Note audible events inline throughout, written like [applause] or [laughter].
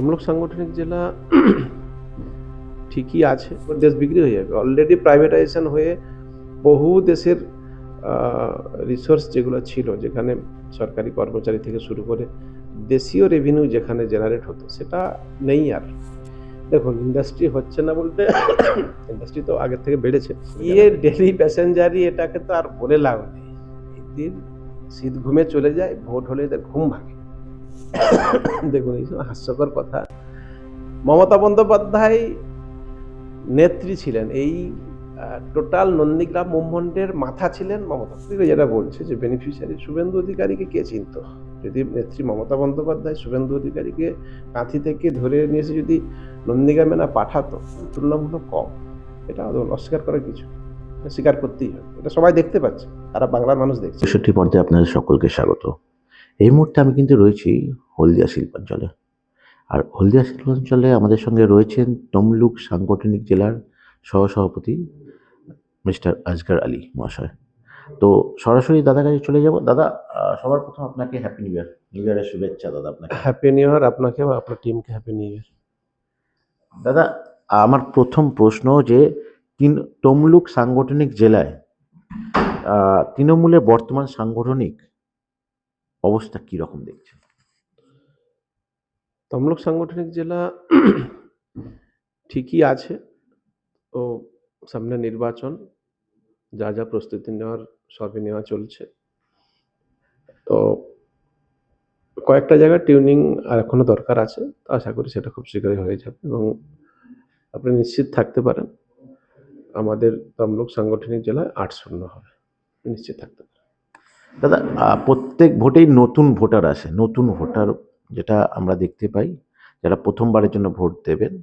তমলুক সাংগঠনিক জেলা ঠিকই আছে দেশ বিক্রি হয়ে যাবে। অলরেডি প্রাইভেটাইজেশন হয়ে বহু দেশের রিসোর্স যেগুলো ছিল যেখানে সরকারি কর্মচারী থেকে শুরু করে দেশীয় রেভিনিউ যেখানে জেনারেট হতো সেটা নেই আর। দেখুন ইন্ডাস্ট্রি হচ্ছে না বলতে ইন্ডাস্ট্রি তো আগের থেকে বেড়েছে। ইয়ে ডেলি প্যাসেঞ্জারই এটাকে তো আর বলে লাভ নেই। এদের শীত ঘুমে চলে যায় ভোট হলে এদের ঘুম ভাঙে। [coughs] দেখুন, এই হাস্যকর কথা। মমতা বন্দ্যোপাধ্যায় নেত্রী ছিলেন। এই টোটাল নন্দীগ্রাম মুভমেন্টের মাথা ছিলেন মমতা। যেটা বলছে যে বেনিফিশিয়ারি শুভেন্দু অধিকারীকে কে চিনত? যদি নেত্রী মমতা বন্দ্যোপাধ্যায় শুভেন্দু অধিকারীকে কাঁথি থেকে ধরে নিয়ে এসে যদি নন্দীগ্রামে না পাঠাতো, তুলনামূলক কম। এটা অস্বীকার করার কিছু স্বীকার করতেই হবে। এটা সবাই দেখতে পাচ্ছে। তারা বাংলার মানুষ দেখছে। ছেষট্টি পর্যায়ে আপনাদের সকলকে স্বাগত। এই মুহূর্তে আমি কিন্তু রয়েছি হলদিয়া শিল্পাঞ্চলে। আর হলদিয়া শিল্পাঞ্চলে আমাদের সঙ্গে রয়েছেন তমলুক সাংগঠনিক জেলার সহসভাপতি মিস্টার আজগার আলী মহাশয়। তো সরাসরি দাদার কাছে চলে যাব। দাদা সবার প্রথম আপনাকে হ্যাপি নিউ ইয়ার নিউ ইয়ারের শুভেচ্ছা দাদা আপনাকে। হ্যাপি নিউ ইয়ার আপনাকে বা আপনার টিমকে হ্যাপি নিউ ইয়ার দাদা আমার প্রথম প্রশ্ন যে তিন তমলুক সাংগঠনিক জেলায় তৃণমূলের বর্তমান সাংগঠনিক অবস্থা কি রকম দেখছেন? তমলুক সাংগঠনিক জেলা ঠিকই আছে। ও সামনে নির্বাচন, যা যা প্রস্তুতি নেওয়ার সবই নেওয়া চলছে। তো কয়েকটা জায়গায় টিউনিং আর এখনও দরকার আছে আশা করি সেটা খুব শীঘ্রই হয়ে যাবে এবং আপনি নিশ্চিত থাকতে পারেন। আমাদের তমলুক সাংগঠনিক জেলায় আট শূন্য হবে, নিশ্চিত থাকতে পারেন। দাদা প্রত্যেক ভোটেই নতুন ভোটার আসে। নতুন ভোটার যেটা আমরা দেখতে পাই, যারা প্রথমবারের জন্য ভোট দেবেন।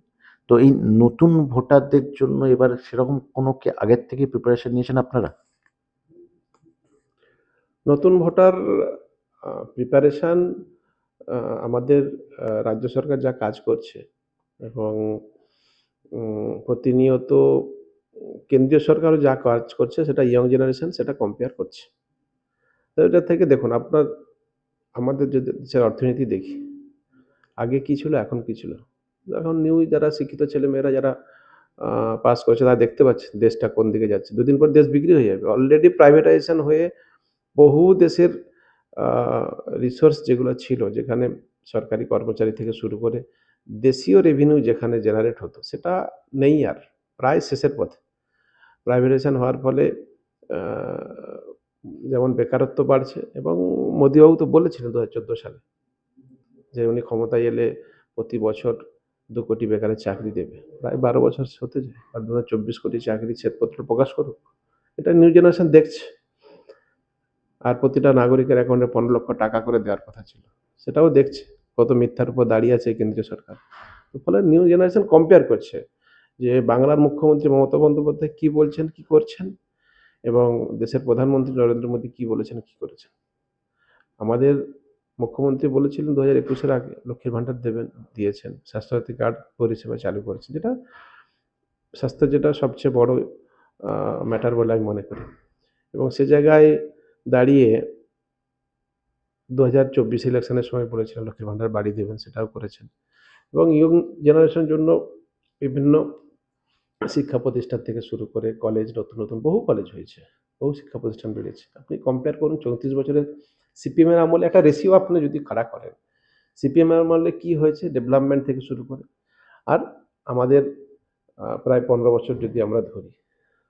তো এই নতুন ভোটারদের জন্য এবার সেরকম কোনো কি আগের থেকে প্রিপারেশন নিয়েছেন আপনারা? নতুন ভোটার প্রিপারেশান আমাদের রাজ্য সরকার যা কাজ করছে এবং প্রতিনিয়ত কেন্দ্রীয় সরকারও যা কাজ করছে, সেটা ইয়ং জেনারেশন সেটা কম্পেয়ার করছে। এটা থেকে দেখুন, আপনার, আমাদের যদি দেশের অর্থনীতি দেখি, আগে কী ছিল, এখন কী ছিল? এখন নিউ যারা শিক্ষিত ছেলেমেয়েরা যারা পাস করেছে, তারা দেখতে পাচ্ছে দেশটা কোন দিকে যাচ্ছে। দুদিন পর দেশ বিক্রি হয়ে যাবে। অলরেডি প্রাইভেটাইজেশন হয়ে বহু দেশের রিসোর্স যেগুলো ছিল, যেখানে সরকারি কর্মচারী থেকে শুরু করে দেশীয় রেভিনিউ যেখানে জেনারেট হতো, সেটা নেই আর, প্রায় শেষের পথে। প্রাইভেটাইজেশন হওয়ার ফলে যেমন বেকারত্ব বাড়ছে এবং মোদীবাবু তো বলেছিলেন দু হাজার চোদ্দ সালে যে উনি ক্ষমতায় এলে প্রতি বছর দু কোটি বেকারের চাকরি দেবে। প্রায় বারো বছর হতে যায়। আর দু চব্বিশ কোটি চাকরি শ্বেতপত্র প্রকাশ করুক, এটা নিউ জেনারেশন দেখছে। আর প্রতিটা নাগরিকের অ্যাকাউন্টে পনেরো লক্ষ টাকা করে দেওয়ার কথা ছিল। সেটাও দেখছে। কত মিথ্যার উপর দাঁড়িয়ে আছে কেন্দ্রীয় সরকার। ফলে নিউ জেনারেশন কম্পেয়ার করছে যে বাংলার মুখ্যমন্ত্রী মমতা বন্দ্যোপাধ্যায় কি বলছেন, কি করছেন? এবং দেশের প্রধানমন্ত্রী নরেন্দ্র মোদী কি বলেছেন, কি করেছেন? আমাদের মুখ্যমন্ত্রী বলেছিলেন দু হাজার একুশের আগে লক্ষ্মীর ভাণ্ডার দেবেন, দিয়েছেন। স্বাস্থ্যসাথী কার্ড পরিষেবা চালু করেছেন। যেটা স্বাস্থ্য যেটা সবচেয়ে বড় ম্যাটার বলে আমি মনে করি। এবং সে জায়গায় দাঁড়িয়ে দু হাজার চব্বিশ ইলেকশনের সময় বলেছিলেন লক্ষ্মীর ভাণ্ডার বাড়ি দেবেন, সেটাও করেছেন। এবং ইয়ং জেনারেশনের জন্য বিভিন্ন শিক্ষা প্রতিষ্ঠান থেকে শুরু করে কলেজ নতুন নতুন বহু কলেজ হয়েছে, বহু শিক্ষা প্রতিষ্ঠান বেড়েছে আপনি কম্পেয়ার করুন, চৌত্রিশ বছরের সিপিএমের আমলে একটা রেশিও আপনি যদি খাড়া করেন সিপিএমের আমলে কি হয়েছে? ডেভেলপমেন্ট থেকে শুরু করে। আর আমাদের প্রায় পনেরো বছর যদি আমরা ধরি,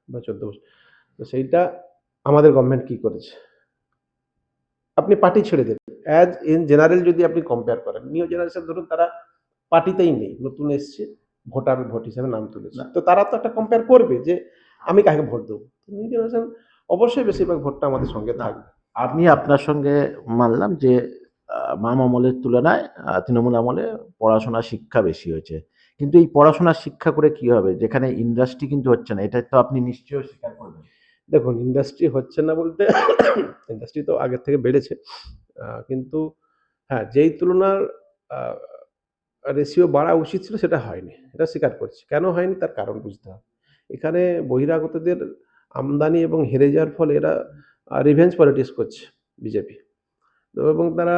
বা চোদ্দ বছর, তো সেইটা আমাদের গভর্নমেন্ট কি করেছে? আপনি পার্টি ছেড়ে দেন। অ্যাজ ইন জেনারেল যদি আপনি কম্পেয়ার করেন নিউ জেনারেশন ধরুন তারা পার্টিতেই নেই, নতুন এসছে। ভোটার ভোট হিসাবে নাম তুলেছে। তো তারা তো একটা কম্পেয়ার করবে যে আমি কাকে ভোট দেবো? নিউ জেনারেশন অবশ্যই বেশিরভাগ ভোটটা আমাদের সঙ্গে থাকবে। আমি আপনার সঙ্গে মানলাম যে মাম আমলের তুলনায় তৃণমূল আমলে পড়াশোনা শিক্ষা বেশি হয়েছে। কিন্তু এই পড়াশোনা শিক্ষা করে কি হবে? যেখানে ইন্ডাস্ট্রি কিন্তু হচ্ছে না এটা তো আপনি নিশ্চয়ই স্বীকার করবেন। দেখুন ইন্ডাস্ট্রি হচ্ছে না বলতে [coughs] ইন্ডাস্ট্রি তো আগের থেকে বেড়েছে। কিন্তু হ্যাঁ যেই তুলনার রেশিও বাড়া উচিত ছিল, সেটা হয়নি। এটা স্বীকার করছি। কেন হয়নি? তার কারণ বুঝতে হবে। এখানে বহিরাগতদের আমদানি এবং হেরে যাওয়ার ফলে এরা রিভেঞ্জ পলিটিক্স করছে বিজেপি এবং তারা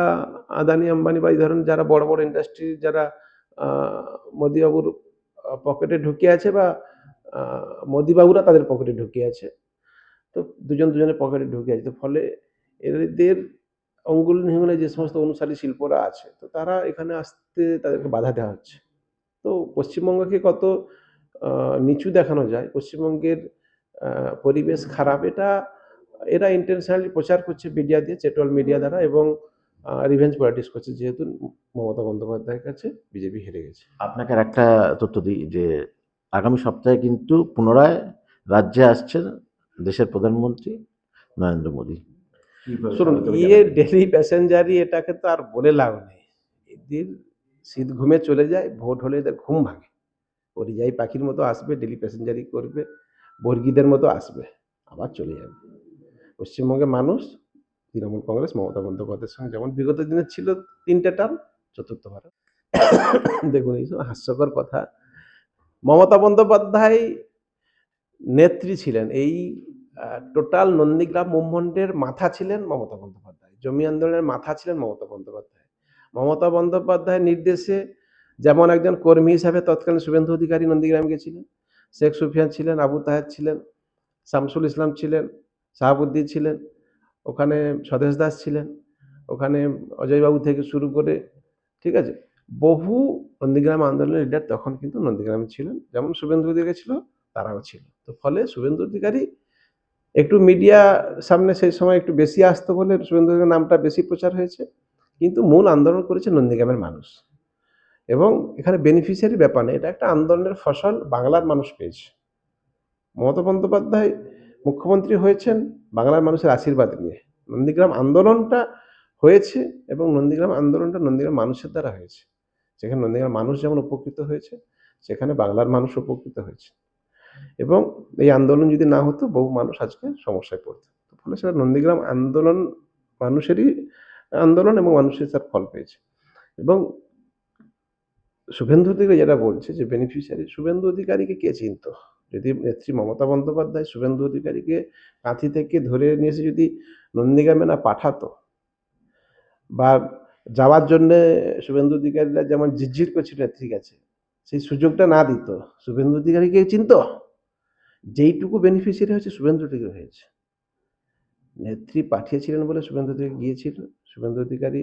আদানি আম্বানি বা এই ধরনের যারা বড় বড় ইন্ডাস্ট্রি যারা মোদিবাবুর পকেটে ঢুকে আছে বা মোদিবাবুরা তাদের পকেটে ঢুকে আছে, তো দুজন দুজনের পকেটে ঢুকে আছে। তো ফলে এদের অঙ্গুল নিহনে যে সমস্ত অনুসারী শিল্পরা আছে, তো তারা এখানে আসতে তাদেরকে বাধা দেওয়া হচ্ছে। তো পশ্চিমবঙ্গকে কত নিচু দেখানো যায়, পশ্চিমবঙ্গের পরিবেশ খারাপ, এটা, এরা ইন্টেনশনালি প্রচার করছে মিডিয়া দিয়ে চেটল মিডিয়া দ্বারা এবং রিভেঞ্জ পলিটিক্স করছে, যেহেতু মমতা বন্দ্যোপাধ্যায়ের কাছে বিজেপি হেরে গেছে। আপনাকে আর একটা তথ্য দিই, যে আগামী সপ্তাহে কিন্তু পুনরায় রাজ্যে আসছেন দেশের প্রধানমন্ত্রী নরেন্দ্র মোদী। শুনুন ইয়ে ডেলি প্যাসেঞ্জারই এটাকে তো আর বলে লাভ নেই। এদের শীত ঘুমে চলে যায় ভোট হলে এদের ঘুম ভাঙে। পরিযায়ী পাখির মতো আসবে ডেলি প্যাসেঞ্জারি করবে বর্গীদের মতো আসবে আবার চলে যাবে। পশ্চিমবঙ্গের মানুষ তৃণমূল কংগ্রেস মমতা বন্দ্যোপাধ্যায়ের সঙ্গে যেমন বিগত দিনে ছিল তিনটে টার্ম চতুর্থবার দেখুন এইসব হাস্যকর কথা। মমতা বন্দ্যোপাধ্যায় নেত্রী ছিলেন এই টোটাল নন্দীগ্রাম মুভমেন্টের মাথা ছিলেন মমতা বন্দ্যোপাধ্যায়। জমি আন্দোলনের মাথা ছিলেন মমতা বন্দ্যোপাধ্যায়। মমতা বন্দ্যোপাধ্যায়ের নির্দেশে যেমন একজন কর্মী হিসাবে তৎকালীন শুভেন্দু অধিকারী নন্দীগ্রাম গেছিলেন, শেখ সুফিয়ান ছিলেন, আবু তাহের ছিলেন, শামসুল ইসলাম ছিলেন, শাহাবুদ্দিন ছিলেন, ওখানে স্বদেশ দাস ছিলেন, ওখানে অজয়বাবু থেকে শুরু করে, ঠিক আছে? বহু নন্দীগ্রাম আন্দোলনের লিডার তখন কিন্তু নন্দীগ্রামে ছিলেন। যেমন শুভেন্দু অধিকারী ছিল, তারাও ছিল। তো ফলে শুভেন্দু অধিকারী একটু মিডিয়া সামনে সেই সময় একটু বেশি আসতো বলে শুভেন্দু নামটা বেশি প্রচার হয়েছে, কিন্তু মূল আন্দোলন করেছে নন্দীগ্রামের মানুষ। এবং এখানে বেনিফিশিয়ারি ব্যাপার নেই, এটা একটা আন্দোলনের ফসল, বাংলার মানুষ পেয়েছে। মমতা বন্দ্যোপাধ্যায় মুখ্যমন্ত্রী হয়েছেন, বাংলার মানুষের আশীর্বাদ নিয়ে। নন্দীগ্রাম আন্দোলনটা হয়েছে এবং নন্দীগ্রাম আন্দোলনটা নন্দীগ্রাম মানুষের দ্বারা হয়েছে। সেখানে নন্দীগ্রাম মানুষ যেমন উপকৃত হয়েছে, সেখানে বাংলার মানুষ উপকৃত হয়েছে। এবং এই আন্দোলন যদি না হতো, বহু মানুষ আজকে সমস্যায় পড়তো। ফলে সেটা নন্দীগ্রাম আন্দোলন মানুষেরই আন্দোলন এবং মানুষের তার ফল পেয়েছে। এবং শুভেন্দু অধিকারী যেটা বলছে যে বেনিফিশিয়ারি শুভেন্দু অধিকারীকে কে চিনত? যদি নেত্রী মমতা বন্দ্যোপাধ্যায় শুভেন্দু অধিকারীকে কাঁথি থেকে ধরে নিয়ে এসে যদি নন্দীগ্রামে না পাঠাতো বা যাওয়ার জন্যে শুভেন্দু অধিকারীরা যেমন ঝিরঝির করছিল নেত্রীর কাছে সেই সুযোগটা না দিত, শুভেন্দু অধিকারীকে চিনত? যেইটুকু বেনিফিশিয়ারি হয়েছে শুভেন্দু অধিকারী হয়েছে। নেত্রী পাঠিয়েছিলেন বলে শুভেন্দু অধিকারী গিয়েছিল। শুভেন্দু অধিকারী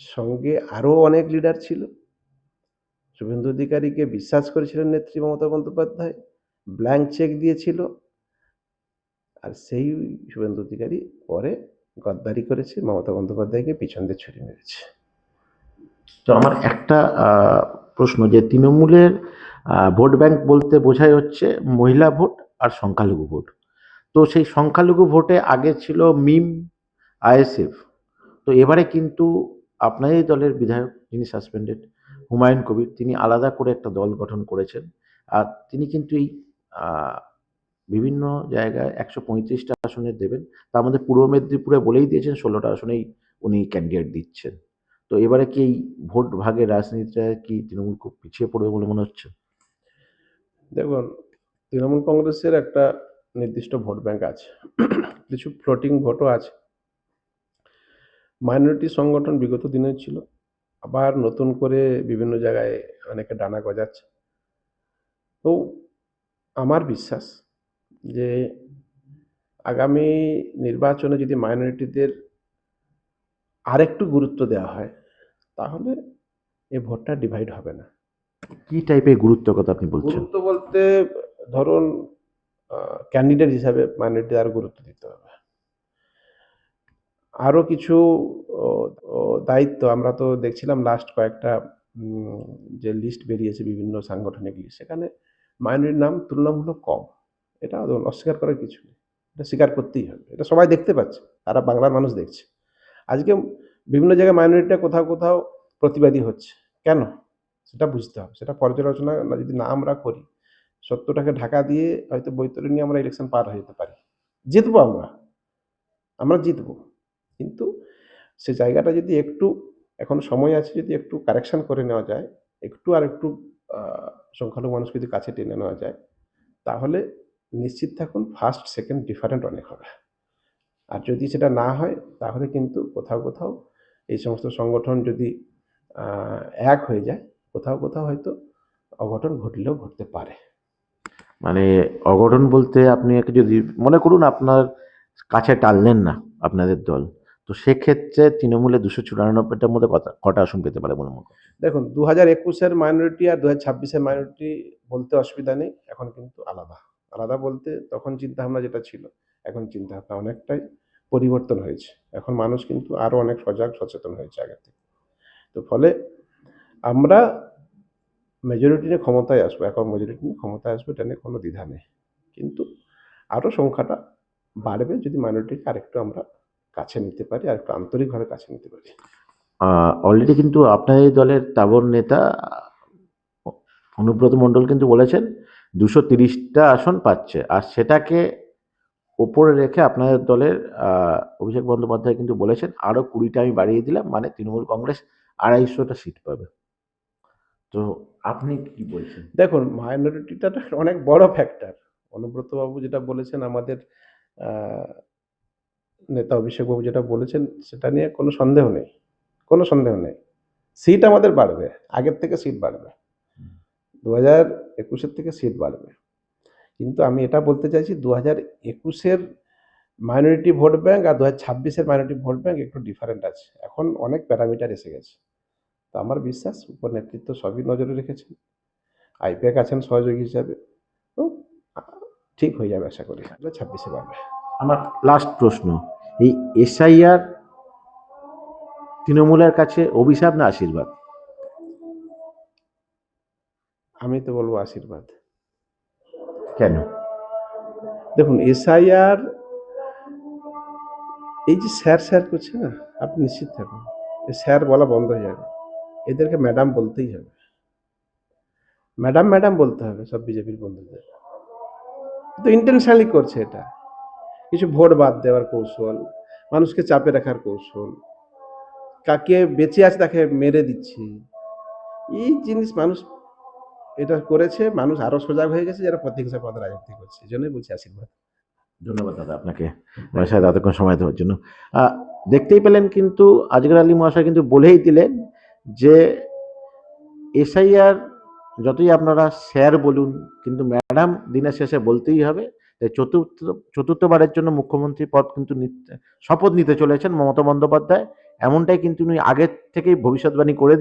সঙ্গে আরও অনেক লিডার ছিল। শুভেন্দু অধিকারীকে বিশ্বাস করেছিলেন নেত্রী মমতা বন্দ্যোপাধ্যায়। ব্ল্যাঙ্ক চেক দিয়েছিল। আর সেই শুভেন্দু অধিকারী পরে গদ্দারি করেছে, মমতা বন্দ্যোপাধ্যায়কে পিছন দিয়ে ছুরি মেরেছে। তো আমার একটা প্রশ্ন যে তৃণমূলের ভোট ব্যাংক বলতে বোঝাই হচ্ছে মহিলা ভোট আর সংখ্যালঘু ভোট। তো সেই সংখ্যালঘু ভোটে আগে ছিল মিম, আইএসএফ। তো এবারে কিন্তু আপনারই দলের বিধায়ক যিনি সাসপেন্ডেড, হুমায়ুন কবির, তিনি আলাদা করে একটা দল গঠন করেছেন। আর তিনি কিন্তু এই বিভিন্ন জায়গায় একশো পঁয়ত্রিশটা আসনে দেবেন। তার মধ্যে পূর্ব মেদিনীপুরে বলেই দিয়েছেন, ষোলোটা আসনেই উনি ক্যান্ডিডেট দিচ্ছেন। তো এবারে কি এই ভোট ভাগের রাজনীতিটা কি তৃণমূল খুব পিছিয়ে পড়বে বলে মনে হচ্ছে? দেখুন তৃণমূল কংগ্রেসের একটা নির্দিষ্ট ভোট ব্যাংক আছে। কিছু ফ্লোটিং ভোটও আছে। মাইনরিটি সংগঠন বিগত দিনে ছিল আবার নতুন করে বিভিন্ন জায়গায় অনেকে ডানা গজাচ্ছে। তো আমার বিশ্বাস যে আগামী নির্বাচনে যদি মাইনরিটিদের আরেকটু গুরুত্ব দেওয়া হয় তাহলে এই ভোটটা ডিভাইড হবে না। কি টাইপের গুরুত্ব কথা আপনি বলছেন? গুরুত্ব বলতে ধরুন ক্যান্ডিডেট হিসাবে মাইনরিটি আরও গুরুত্ব দিতে হবে। আরও কিছু দায়িত্ব আমরা তো দেখছিলাম লাস্ট কয়েকটা যে লিস্ট বেরিয়েছে বিভিন্ন সাংগঠনিক লিস্ট সেখানে মাইনরিটির নাম তুলনামূলক কম। এটা অস্বীকার করার কিছু নেই। এটা স্বীকার করতেই হবে। এটা সবাই দেখতে পাচ্ছে, তারা বাংলার মানুষ দেখছে। আজকে বিভিন্ন জায়গায় মাইনরিটিটা কোথাও কোথাও প্রতিবাদী হচ্ছে। কেন? সেটা বুঝতে হবে। সেটা পর্যালোচনা, যদি না আমরা করি সত্যটাকে ঢাকা দিয়ে হয়তো বৈতরণী আমরা ইলেকশন পার হয়ে যেতে পারি। জিতবো আমরা। আমরা জিতবো। কিন্তু সে জায়গাটা যদি একটু, এখন সময় আছে যদি একটু কারেকশান করে নেওয়া যায়, একটু আর একটু সংখ্যালঘু মানুষকে যদি কাছে টেনে নেওয়া যায়, তাহলে নিশ্চিত থাকুন ফার্স্ট সেকেন্ড ডিফারেন্ট অনেক হবে। আর যদি সেটা না হয়, তাহলে কিন্তু কোথাও কোথাও এই সমস্ত সংগঠন যদি এক হয়ে যায়, কোথাও কোথাও হয়তো অঘটন ঘটলেও ঘটতে পারে। মানে অঘটন বলতে আপনি একে যদি মনে করুন আপনার কাছে টানলেন না আপনাদের দল, তো সেক্ষেত্রে তৃণমূলে দুশো চুরানব্বইটার মধ্যে কত কটা আসন পেতে পারে মনে মনে দেখুন দু হাজার একুশের মাইনরিটি আর দু হাজার ছাব্বিশের মাইনরিটি বলতে অসুবিধা নেই, এখন কিন্তু আলাদা। আলাদা বলতে তখন চিন্তা ভাবনা যেটা ছিল, এখন চিন্তা ভাবনা অনেকটাই পরিবর্তন হয়েছে। এখন মানুষ কিন্তু আরও অনেক সজাগ, সচেতন হয়েছে আগের থেকে। তো ফলে আমরা মেজরিটি নিয়ে ক্ষমতায় আসব এখন মেজরিটি নিয়ে ক্ষমতায় আসব, এটা নিয়ে কোনো দ্বিধা নেই। কিন্তু আরও সংখ্যাটা বাড়বে যদি মাইনরিটিকে আরেকটু আমরা কাছে নিতে পারি আর একটু আন্তরিকভাবে কাছে নিতে পারি। অলরেডি কিন্তু আপনার এই দলের তাবর নেতা অনুব্রত মণ্ডল কিন্তু বলেছেন, দুশো তিরিশটা আসন পাচ্ছে। আর সেটাকে ওপরে রেখে আপনাদের দলের অভিষেক বন্দ্যোপাধ্যায় কিন্তু বলেছেন আরও কুড়িটা আমি বাড়িয়ে দিলাম মানে তৃণমূল কংগ্রেস আড়াইশোটা সিট পাবে। তো আপনি কি বলছেন? দেখুন মাইনরিটিটা অনেক বড় ফ্যাক্টর অনুব্রতবাবু যেটা বলেছেন, আমাদের নেতা অভিষেকবাবু যেটা বলেছেন, সেটা নিয়ে কোনো সন্দেহ নেই। কোনো সন্দেহ নেই। সিট আমাদের বাড়বে। আগের থেকে সিট বাড়বে। দু হাজার একুশের থেকে সিট বাড়বে। কিন্তু আমি এটা বলতে চাইছি দু হাজার একুশের মাইনরিটি ভোট ব্যাঙ্ক আর দু হাজার ছাব্বিশের মাইনরিটি ভোট ব্যাঙ্ক একটু ডিফারেন্ট আছে। এখন অনেক প্যারামিটার এসে গেছে। তো আমার বিশ্বাস উপর নেতৃত্ব সবই নজরে রেখেছেন। আইপ্যাক আছেন সহযোগী হিসাবে। তো ঠিক হয়ে যাবে আশা করি। ছাব্বিশে পারবে। আমার লাস্ট প্রশ্ন এই এসআইআর তৃণমূলের কাছে অভিশাপ না আশীর্বাদ? আমি তো বলব আশীর্বাদ। কেন? দেখুন এসআইআর এই যে স্যার স্যার করছে না আপনি নিশ্চিত থাকুন। এই স্যার বলা বন্ধ হয়ে যাবে। এদেরকে ম্যাডাম বলতেই হবে। ম্যাডাম ম্যাডাম বলতে হবে সব বিজেপির বন্ধুদের। তো ইন্টেনশনালি করছে এটা। কিছু ভোট বাদ দেওয়ার কৌশল, মানুষকে চাপে রাখার কৌশল, কাকে বেঁচে আছে তাকে মেরে দিচ্ছি। এই জিনিস মানুষ, এটা করেছে, মানুষ আরও সজাগ হয়ে গেছে, যারা প্রতিহিংসা পথে রাজনীতি করছে। এই জন্যই বলছি আশীর্বাদ। ধন্যবাদ দাদা আপনাকে। সাথে এতক্ষণ সময় দেওয়ার জন্য। দেখতেই পেলেন কিন্তু আজগর আলী মহাশয় কিন্তু বলেই দিলেন যে এসআইআর যতই আপনারা স্যার বলুন, কিন্তু ম্যাডাম দিনের শেষে বলতেই হবে যে চতুর্থ, চতুর্থবারের জন্য মুখ্যমন্ত্রী পদ কিন্তু নিতে- শপথ নিতে চলেছেন মমতা বন্দ্যোপাধ্যায়। এমনটাই কিন্তু উনি আগের থেকেই ভবিষ্যৎবাণী করে